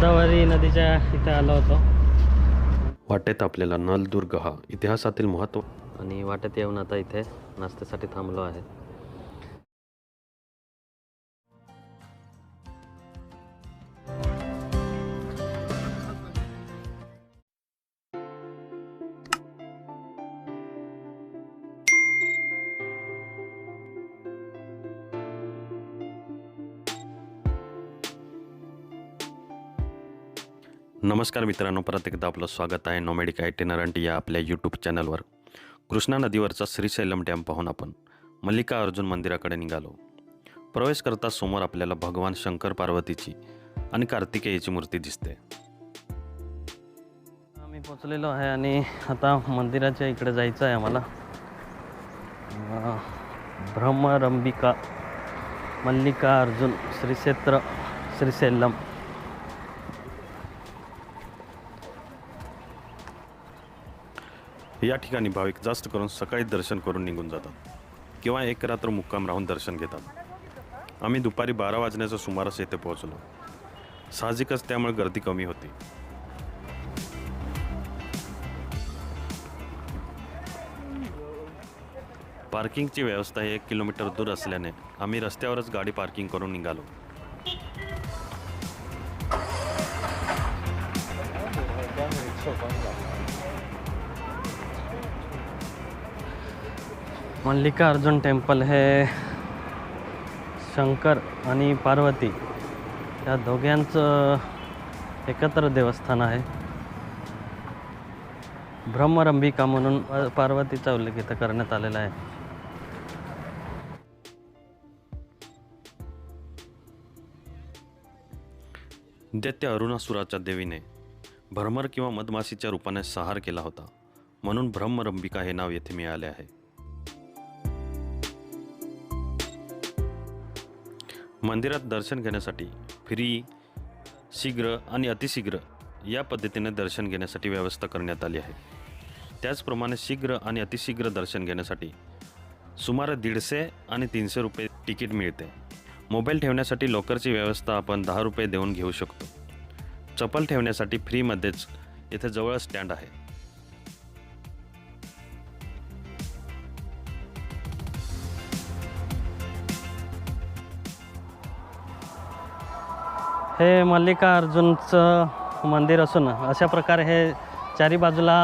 गोदावरी नदीच्या इथे आलो होतो. वाटेत आपल्याला नलदुर्ग हा इतिहासातील महत्त्व आणि वाटेत येऊन आता इथे नाश्त्यासाठी थांबलो आहे. नमस्कार मित्रांनो परत एकदा आपलं स्वागत आहे नोमेडिक आयटेनरंट या आपल्या यूट्यूब चॅनलवर कृष्णा नदीवरचा श्रीशैलम डॅम पाहून आपण मल्लिका अर्जुन मंदिराकडे निघालो. प्रवेश करता समोर आपल्याला भगवान शंकर पार्वतीची आणि कार्तिकेयची मूर्ती दिसते. आम्ही पोचलेलो आहे आणि आता मंदिराच्या इकडे जायचं आहे आम्हाला. ब्रह्मरंबिका मल्लिका अर्जुन श्रीक्षेत्र श्रीशैलम. या ठिकाणी भाविक जास्त करून सकाळी दर्शन करून निघून जातात किंवा एक रात्र मुक्काम राहून दर्शन घेतात. आम्ही दुपारी बारा वाजण्याच्या सुमारास येथे पोहोचलो. साहजिकच त्यामुळे गर्दी कमी होती. पार्किंगची व्यवस्था ही एक किलोमीटर दूर असल्याने आम्ही रस्त्यावरच गाडी पार्किंग करून निघालो. मल्लिका अर्जुन टेम्पल हे शंकर आणि पार्वती या दोघांचं एकत्र देवस्थान आहे. ब्रह्मरंबिका म्हणून पार्वतीचा उल्लेख इथं करण्यात आलेला आहे. दैत्य अरुणासुराच्या देवीने भ्रमर किंवा मधमाशीच्या रूपाने सहार केला होता. म्हणून ब्रह्मरंबिका हे नाव येथे मिळाले आहे. मंदिरात दर्शन घेण्यासाठी फ्री शीघ्र आणि अतिशीघ्र या पद्धतीने दर्शन घेण्यासाठी व्यवस्था करण्यात आली आहे. त्याचप्रमाणे शीघ्र आणि अतिशीघ्र दर्शन घेण्यासाठी सुमारे दीडशे आणि तीनशे रुपये तिकीट मिळते. मोबाईल ठेवण्यासाठी लॉकरची व्यवस्था आपण दहा रुपये देऊन घेऊ शकतो. चप्पल ठेवण्यासाठी फ्रीमध्येच इथे जवळ स्टँड आहे. हे मल्लिकार्जुनचं मंदिर असून अशा प्रकारे हे चारी बाजूला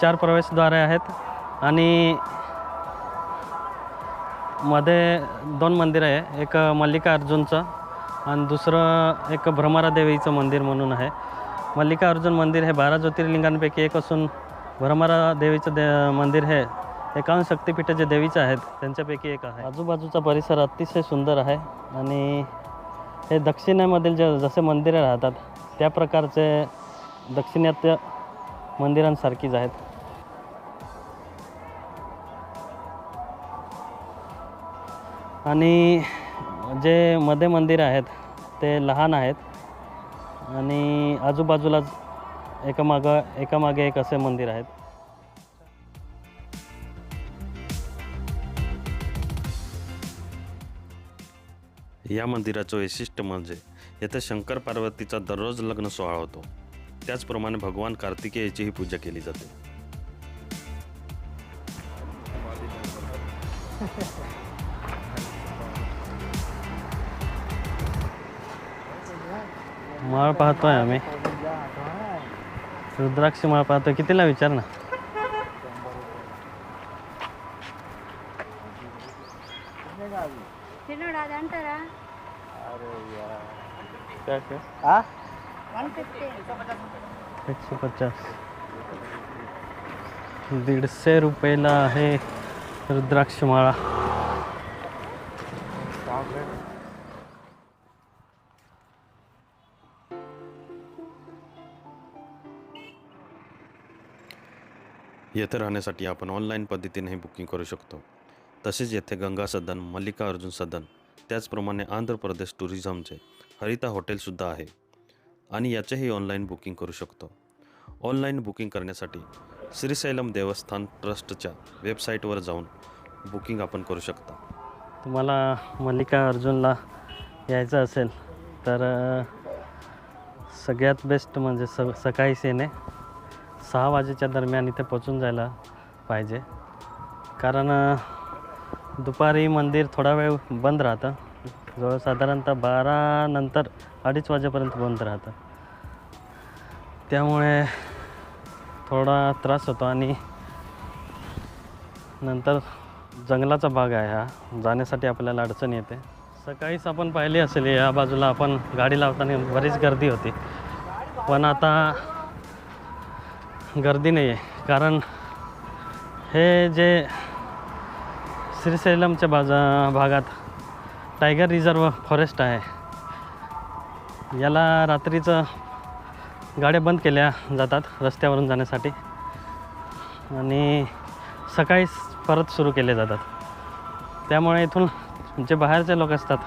चार प्रवेशद्वारे आहेत आणि मध्ये दोन मंदिर आहे. एक मल्लिकार्जुनचं आणि दुसरं एक भ्रमरादेवीचं मंदिर म्हणून आहे. मल्लिकार्जुन मंदिर हे बारा ज्योतिर्लिंगांपैकी एक असून भ्रमरादेवीचं दे मंदिर हे एकावन्न शक्तिपीठं जे देवीचे आहेत त्यांच्यापैकी एक आहे. आजूबाजूचा परिसर अतिशय सुंदर आहे आणि हे दक्षिणेमधील जे जसे मंदिरं राहतात त्या प्रकारचे दक्षिणात्य मंदिरांसारखीच आहेत. आणि जे मध्ये मंदिर आहेत ते लहान आहेत. आणि आजूबाजूलाच एकामागं एकामागे एक असे मंदिर आहेत. या मंदिराचं वैशिष्ट्य म्हणजे येथे शंकर पार्वतीचा दररोज लग्न सोहळा होतो. त्याचप्रमाणे भगवान कार्तिकेयाचीही पूजा केली जाते. माळ पाहतोय आम्ही. रुद्राक्ष माळ पाहतोय. कितीला विचार ना. తిన్నాడు అది అంటారా వన్ ఫిఫ్టీ एकशे पचास दीडशे रुपयाला आहे रुद्राक्ष माळा येथे राहण्यासाठी आपण ऑनलाईन पद्धतीनेही बुकिंग करू शकतो तसेच येथे गंगा सदन मल्लिकार्जुन सदन त्याचप्रमाणे आंध्र प्रदेश टुरिझमचे हरिता हॉटेलसुद्धा आहे. आणि याचेही ऑनलाईन बुकिंग करू शकतो. ऑनलाईन बुकिंग करण्यासाठी श्रीशैलम देवस्थान ट्रस्टच्या वेबसाईटवर जाऊन बुकिंग आपण करू शकता. तुम्हाला मल्लिका अर्जुनला यायचं असेल तर सगळ्यात बेस्ट म्हणजे स सकाळीच येणे सहा वाजेच्या दरम्यान इथे पोचून जायला पाहिजे. कारण दुपारी मंदिर थोडा वेळ बंद राहतं. जवळ साधारणतः बारा नंतर अडीच वाजेपर्यंत बंद राहतं. त्यामुळे थोडा त्रास होतो आणि नंतर जंगलाचा भाग आहे हा. जाण्यासाठी आपल्याला अडचण येते. सकाळीच आपण पाहिली असेल या बाजूला आपण गाडी लावताना बरीच गर्दी होती. पण आता गर्दी नाही आहे कारण हे जे श्रीशैलमच्या बाजा भागात टायगर रिझर्व फॉरेस्ट आहे. याला रात्रीचं गाड्या बंद केल्या जातात रस्त्यावरून जाण्यासाठी. आणि सकाळीच परत सुरू केले जातात. त्यामुळे इथून जे बाहेरचे लोक असतात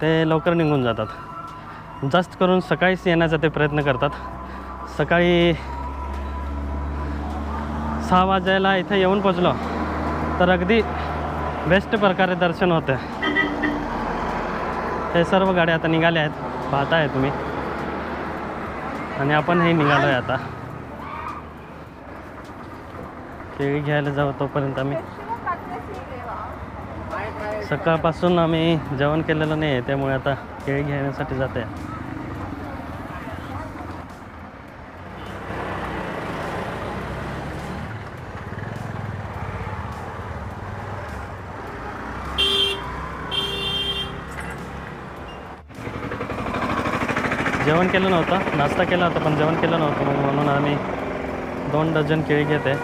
ते लवकर निघून जातात. जास्त करून सकाळीच येण्याचा ते प्रयत्न करतात. सकाळी सहा वाजायला इथे येऊन पोचलो. तर अगदी बेस्ट प्रकारे दर्शन होतं. हे सर्व गाड्या आता निघाल्या आहेत. पाहताय तुम्ही. आणि आपण हे निघालो आहे आता. केळी घ्यायला जाऊ तोपर्यंत आम्ही. सकाळपासून आम्ही जेवण केलेलं नाही आहे त्यामुळे आता केळी घेण्यासाठी जाते जेवण केलं नव्हतं नाश्ता केला होता पण जेवण केलं नव्हतं. मग म्हणून आम्ही दोन डझन केळी घेते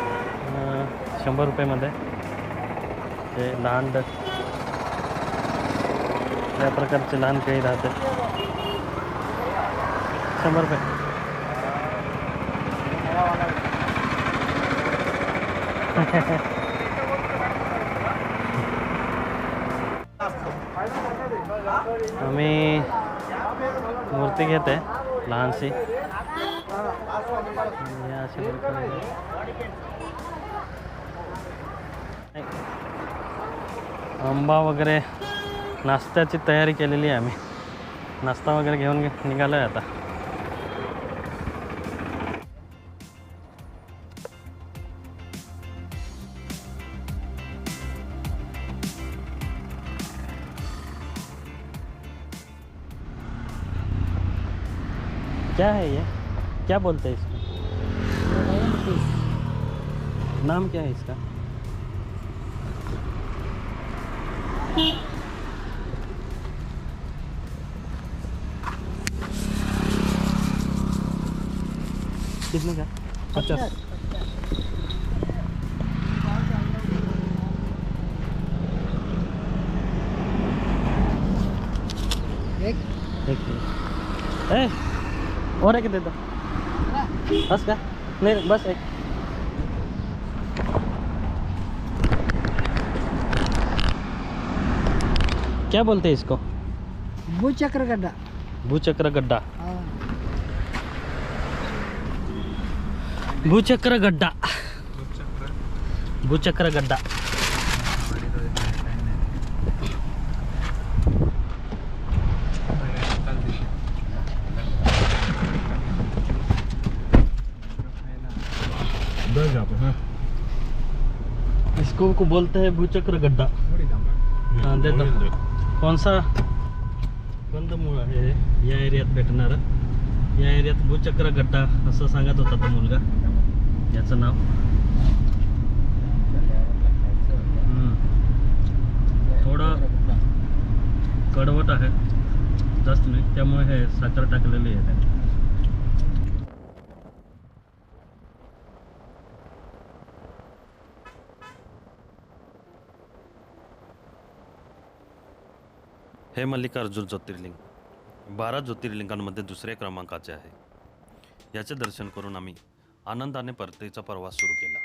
शंभर रुपयेमध्ये. ते लहान ड या प्रकारचे लहान केळी राहते. शंभर रुपये. आम्ही मूर्ती घेते लहानशी. आणि आंबा वगैरे नाश्त्याची तयारी केलेली आहे आम्ही. नाश्ता वगैरे घेऊन निघालो आहे आता. क्या है ये? क्या बोलते हैं इसको? नाम क्या है इसका? कितने का? पचास एक एक ए और एक दे दो। बस का? नहीं बस एक। क्या बोलते हैं इसको? भूचक्र गड्ढा भूचक्र गड्ढा हाँ। भूचक्र गड्ढा भूचक्र। गड्ढा इसको को बोलते हैं भूचक्र गड्ढा। हाँ दे दो कौन सा? कंदमुळ आहे या एरियात भेटणार. या एरियात भूचक्र गड्डा असं सांगत होता तो मुलगा. याचं नाव. थोडं कडवट आहे. जास्त नाही त्यामुळे हे साखर टाकलेली आहे. हे मल्लिकार्जुन ज्योतिर्लिंग. बारा ज्योतिर्लिंगांमध्ये दुसऱ्या क्रमांकाचे आहे. याचे दर्शन करून आम्ही आनंदाने परतीचा प्रवास सुरू केला.